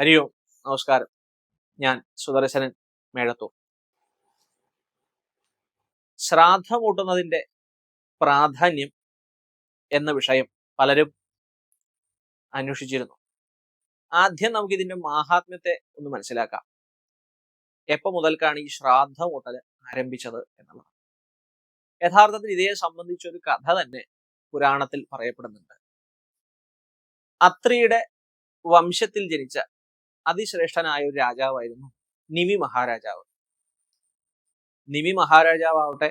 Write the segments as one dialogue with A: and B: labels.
A: ഹരി ഓം. നമസ്കാരം. ഞാൻ സുദർശനൻ മേഴത്തൂർ ശ്രാദ്ധമൂട്ടുന്നതിന്റെ പ്രാധാന്യം എന്ന വിഷയം പലരും അന്വേഷിച്ചിരുന്നു. ആദ്യം നമുക്ക് ഇതിന്റെ മാഹാത്മ്യത്തെ ഒന്ന് മനസ്സിലാക്കാം. എപ്പോൾ മുതൽക്കാണ് ഈ ശ്രാദ്ധമൂട്ടൽ ആരംഭിച്ചത് എന്നുള്ളത്? യഥാർത്ഥത്തിൽ ഇതേ സംബന്ധിച്ചൊരു കഥ തന്നെ പുരാണത്തിൽ പറയപ്പെടുന്നുണ്ട്. അത്രിയുടെ വംശത്തിൽ ജനിച്ച അതിശ്രേഷ്ഠനായ ഒരു രാജാവായിരുന്നു നിമി മഹാരാജാവ്. നിമി മഹാരാജാവട്ടെ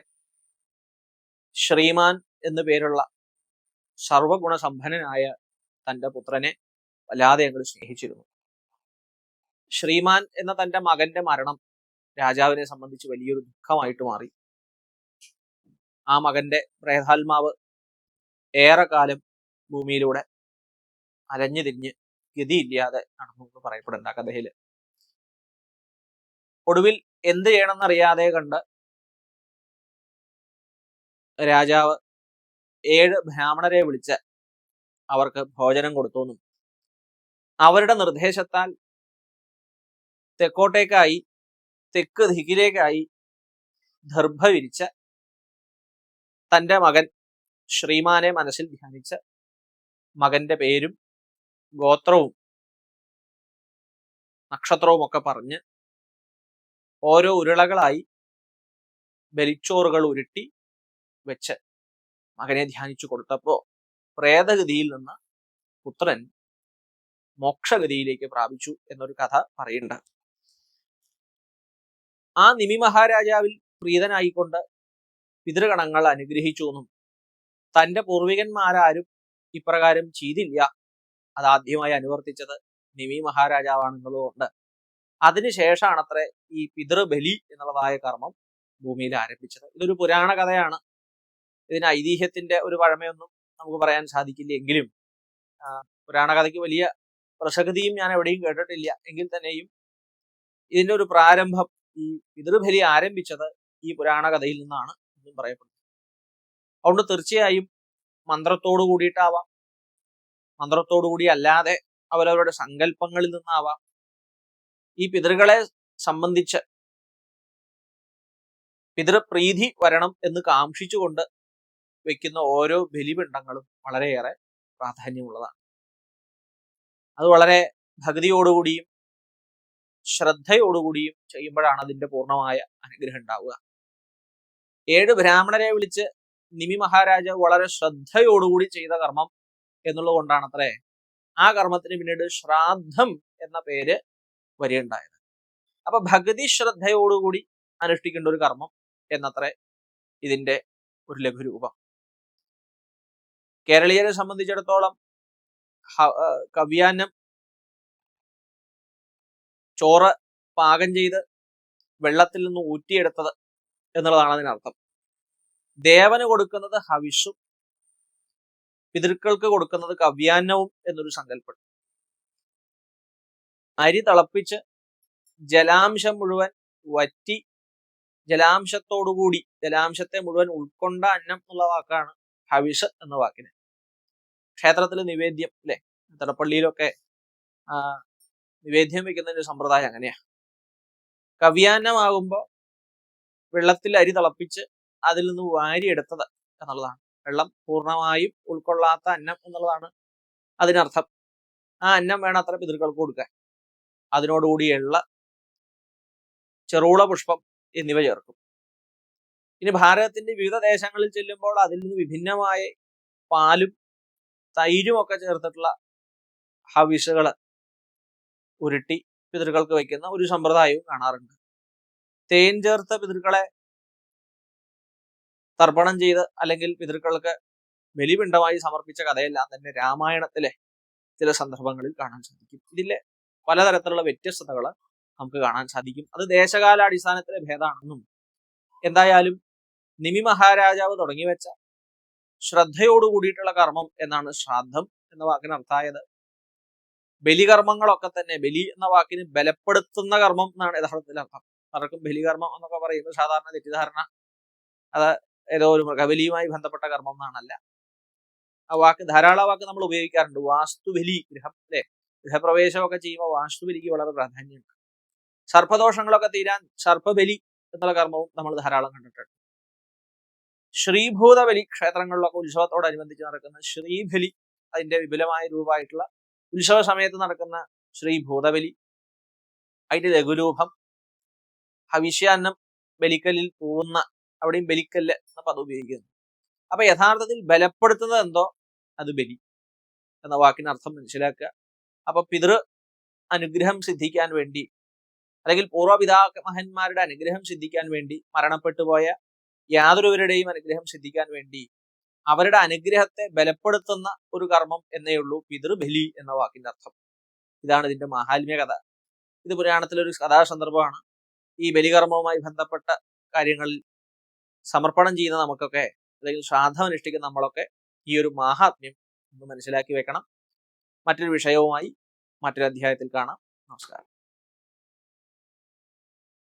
A: ശ്രീമാൻ എന്നു പേരുള്ള സർവഗുണസമ്പന്നനായ തന്റെ പുത്രനെ വല്ലാതെ ഞങ്ങൾ സ്നേഹിച്ചിരുന്നു. ശ്രീമാൻ എന്ന തന്റെ മകന്റെ മരണം രാജാവിനെ സംബന്ധിച്ച് വലിയൊരു ദുഃഖമായിട്ട് മാറി. ആ മകന്റെ പ്രേതാത്മാവ് ഏറെക്കാലം ഭൂമിയിലൂടെ അലഞ്ഞു തിരിഞ്ഞ് ഗതിയില്ലാതെ നടന്നു പറയപ്പെടുന്നുണ്ട് ആ കഥയിൽ. ഒടുവിൽ എന്ത് ചെയ്യണമെന്നറിയാതെ കണ്ട് രാജാവ് ഏഴ് ബ്രാഹ്മണരെ വിളിച്ച് അവർക്ക് ഭോജനം കൊടുത്തു അവരുടെ നിർദ്ദേശത്താൽ തെക്കോട്ടേക്കായി തെക്ക് ദിക്കിലേക്കായി ദർഭ വിരിച്ച് തന്റെ മകൻ ശ്രീമാനെ മനസ്സിൽ ധ്യാനിച്ച് മകന്റെ പേരും ഗോത്രവും നക്ഷത്രവും ഒക്കെ പറഞ്ഞ് ഓരോ ഉരുളകളായി ബലിച്ചോറുകൾ ഉരുട്ടി വെച്ച് മകനെ ധ്യാനിച്ചു കൊടുത്തപ്പോൾ പ്രേതഗതിയിൽ നിന്ന് പുത്രൻ മോക്ഷഗതിയിലേക്ക് പ്രാപിച്ചു എന്നൊരു കഥ പറയുന്നുണ്ട്. ആ നിമി മഹാരാജാവിൽ പ്രീതനായിക്കൊണ്ട് പിതൃഗണങ്ങൾ അനുഗ്രഹിച്ചു എന്നും തന്റെ പൂർവികന്മാരാരും ഇപ്രകാരം ചെയ്തില്ല അത് ആദ്യമായി അനുവർത്തിച്ചത് നിമി മഹാരാജാവാണെന്നുള്ളതുകൊണ്ട് അതിനുശേഷമാണ് അത്ര ഈ പിതൃബലി എന്നുള്ളതായ കർമ്മം ഭൂമിയിൽ ആരംഭിച്ചത്. ഇതൊരു പുരാണ കഥയാണ്. ഇതിന് ഐതിഹ്യത്തിന്റെ ഒരു പഴമയൊന്നും നമുക്ക് പറയാൻ സാധിക്കില്ല എങ്കിലും പുരാണ കഥയ്ക്ക് വലിയ പ്രസക്തിയും ഞാൻ എവിടെയും കേട്ടിട്ടില്ല. എങ്കിൽ തന്നെയും ഇതിന്റെ ഒരു പ്രാരംഭം ഈ പിതൃബലി ആരംഭിച്ചത് ഈ പുരാണ കഥയിൽ നിന്നാണ് എന്നും പറയപ്പെടുന്നത് അതുകൊണ്ട് തീർച്ചയായും മന്ത്രത്തോടു കൂടിയിട്ടാവാം മന്ത്രത്തോടു കൂടി അല്ലാതെ അവരവരുടെ സങ്കല്പങ്ങളിൽ നിന്നാവാം. ഈ പിതൃകളെ സംബന്ധിച്ച് പിതൃപ്രീതി വരണം എന്ന് കാക്ഷിച്ചുകൊണ്ട് വെക്കുന്ന ഓരോ ബലിപിണ്ടങ്ങളും വളരെയേറെ പ്രാധാന്യമുള്ളതാണ്. അത് വളരെ ഭക്തിയോടുകൂടിയും ശ്രദ്ധയോടുകൂടിയും ചെയ്യുമ്പോഴാണ് അതിന്റെ പൂർണമായ അനുഗ്രഹം ഉണ്ടാവുക. ഏഴ് ബ്രാഹ്മണരെ വിളിച്ച് നിമി മഹാരാജ വളരെ ശ്രദ്ധയോടുകൂടി ചെയ്ത കർമ്മം എന്നുള്ളത് കൊണ്ടാണ് അത്രേ ആ കർമ്മത്തിന് പിന്നീട് ശ്രാദ്ധം എന്ന പേര് വരികയുണ്ടായത്. അപ്പൊ ഭഗതി ശ്രദ്ധയോടുകൂടി അനുഷ്ഠിക്കേണ്ട ഒരു കർമ്മം എന്നത്രേ ഇതിന്റെ ഒരു ലഘുരൂപം. കേരളീയരെ സംബന്ധിച്ചിടത്തോളം കവ്യാന്നം ചോറ് പാകം ചെയ്ത് വെള്ളത്തിൽ നിന്ന് ഊറ്റിയെടുത്തത് എന്നുള്ളതാണ് അതിനർത്ഥം ദേവന് കൊടുക്കുന്നത് ഹവിഷും പിതൃക്കൾക്ക് കൊടുക്കുന്നത് കവ്യാന്നവും എന്നൊരു സങ്കല്പം അരി തിളപ്പിച്ച് ജലാംശം മുഴുവൻ വറ്റി ജലാംശത്തോടുകൂടി ജലാംശത്തെ മുഴുവൻ ഉൾക്കൊണ്ട അന്നം എന്നുള്ള വാക്കാണ് ഹവിഷ് എന്ന വാക്കിന്. ക്ഷേത്രത്തിലെ നിവേദ്യം അല്ലെ? തടപ്പള്ളിയിലൊക്കെ നിവേദ്യം വെക്കുന്നതിന്റെ സമ്പ്രദായം അങ്ങനെയാ. കവ്യാന്നമാകുമ്പോൾ വെള്ളത്തിൽ അരി തിളപ്പിച്ച് അതിൽ നിന്ന് വാരിയെടുത്തത് എന്നുള്ളതാണ്. വെള്ളം പൂർണമായും ഉൾക്കൊള്ളാത്ത അന്നം എന്നുള്ളതാണ് അതിനർത്ഥം. ആ അന്നം വേണം അത്ര പിതൃക്കൾക്ക് കൊടുക്കാൻ. അതിനോടുകൂടി എള്ള ചെറുള പുഷ്പം എന്നിവ ചേർക്കും. ഇനി ഭാരതത്തിന്റെ വിവിധ ദേശങ്ങളിൽ ചെല്ലുമ്പോൾ അതിൽ നിന്ന് വിഭിന്നമായ പാലും തൈരും ഒക്കെ ചേർത്തിട്ടുള്ള ഹവിഷുകൾ ഉരുട്ടി പിതൃക്കൾക്ക് വയ്ക്കുന്ന ഒരു സമ്പ്രദായവും കാണാറുണ്ട്. തേൻ ചേർത്ത പിതൃക്കളെ തർപ്പണം ചെയ്ത് അല്ലെങ്കിൽ പിതൃക്കൾക്ക് ബലിപിണ്ടമായി സമർപ്പിച്ച കഥയെല്ലാം തന്നെ രാമായണത്തിലെ ചില സന്ദർഭങ്ങളിൽ കാണാൻ സാധിക്കും. ഇതിലെ പലതരത്തിലുള്ള വ്യത്യസ്തതകൾ നമുക്ക് കാണാൻ സാധിക്കും. അത് ദേശകാലാടിസ്ഥാനത്തിലെ ഭേദമാണെന്നും എന്തായാലും നിമി മഹാരാജാവ് തുടങ്ങി വെച്ച ശ്രദ്ധയോട് കൂടിയിട്ടുള്ള കർമ്മം എന്നാണ് ശ്രാദ്ധം എന്ന വാക്കിന് അർത്ഥായത് ബലികർമ്മങ്ങളൊക്കെ തന്നെ ബലി എന്ന വാക്കിന് ബലപ്പെടുത്തുന്ന കർമ്മം എന്നാണ് യഥാർത്ഥത്തിൽ അർത്ഥം. പലർക്കും ബലികർമ്മം എന്നൊക്കെ പറയുമ്പോൾ സാധാരണ തെറ്റിദ്ധാരണ അത് ഏതോ ഒരു മൃഗബലിയുമായി ബന്ധപ്പെട്ട കർമ്മം എന്നാണല്ല. ആ വാക്ക് ധാരാളം വാക്ക് നമ്മൾ ഉപയോഗിക്കാറുണ്ട്. വാസ്തുബലി ഗൃഹം അല്ലെ? ഗൃഹപ്രവേശമൊക്കെ ചെയ്യുമ്പോൾ വാസ്തുബലിക്ക് വളരെ പ്രാധാന്യമുണ്ട്. സർപ്പദോഷങ്ങളൊക്കെ തീരാൻ സർപ്പബലി എന്നുള്ള കർമ്മവും നമ്മൾ ധാരാളം കണ്ടിട്ടുണ്ട്. ശ്രീഭൂതബലി ക്ഷേത്രങ്ങളിലൊക്കെ ഉത്സവത്തോടനുബന്ധിച്ച് നടക്കുന്ന ശ്രീബലി അതിന്റെ വിപുലമായ രൂപമായിട്ടുള്ള ഉത്സവ സമയത്ത് നടക്കുന്ന ശ്രീഭൂതബലി അതിന്റെ ലഘുരൂപം ഹവിഷ്യാന്നം ബലിക്കലിൽ പോകുന്ന അവിടെയും ബലിക്കല്ല് എന്ന പദം ഉപയോഗിക്കുന്നു. അപ്പൊ യഥാർത്ഥത്തിൽ ബലപ്പെടുത്തുന്നത് എന്തോ? അത് ബലി എന്ന വാക്കിന് അർത്ഥം മനസ്സിലാക്കുക. അപ്പൊ പിതൃ അനുഗ്രഹം സിദ്ധിക്കാൻ വേണ്ടി അല്ലെങ്കിൽ പൂർവപിതാമഹന്മാരുടെ അനുഗ്രഹം സിദ്ധിക്കാൻ വേണ്ടി മരണപ്പെട്ടു പോയ യാതൊരുവരുടെയും അനുഗ്രഹം സിദ്ധിക്കാൻ വേണ്ടി അവരുടെ അനുഗ്രഹത്തെ ബലപ്പെടുത്തുന്ന ഒരു കർമ്മം എന്നേ ഉള്ളൂ പിതൃബലി എന്ന വാക്കിന്റെ അർത്ഥം. ഇതാണ് ഇതിന്റെ മഹാത്മ്യ കഥ. ഇത് പുരാണത്തിലൊരു കഥാസന്ദർഭമാണ്. ഈ ബലികർമ്മവുമായി ബന്ധപ്പെട്ട കാര്യങ്ങളിൽ സമർപ്പണം ചെയ്യുന്ന നമുക്കൊക്കെ അല്ലെങ്കിൽ ശ്രാദ്ധം അനുഷ്ഠിക്കുന്ന നമ്മളൊക്കെ ഈ ഒരു മാഹാത്മ്യം ഒന്ന് മനസ്സിലാക്കി വെക്കണം. മറ്റൊരു വിഷയവുമായി മറ്റൊരു അധ്യായത്തിൽ കാണാം. നമസ്കാരം.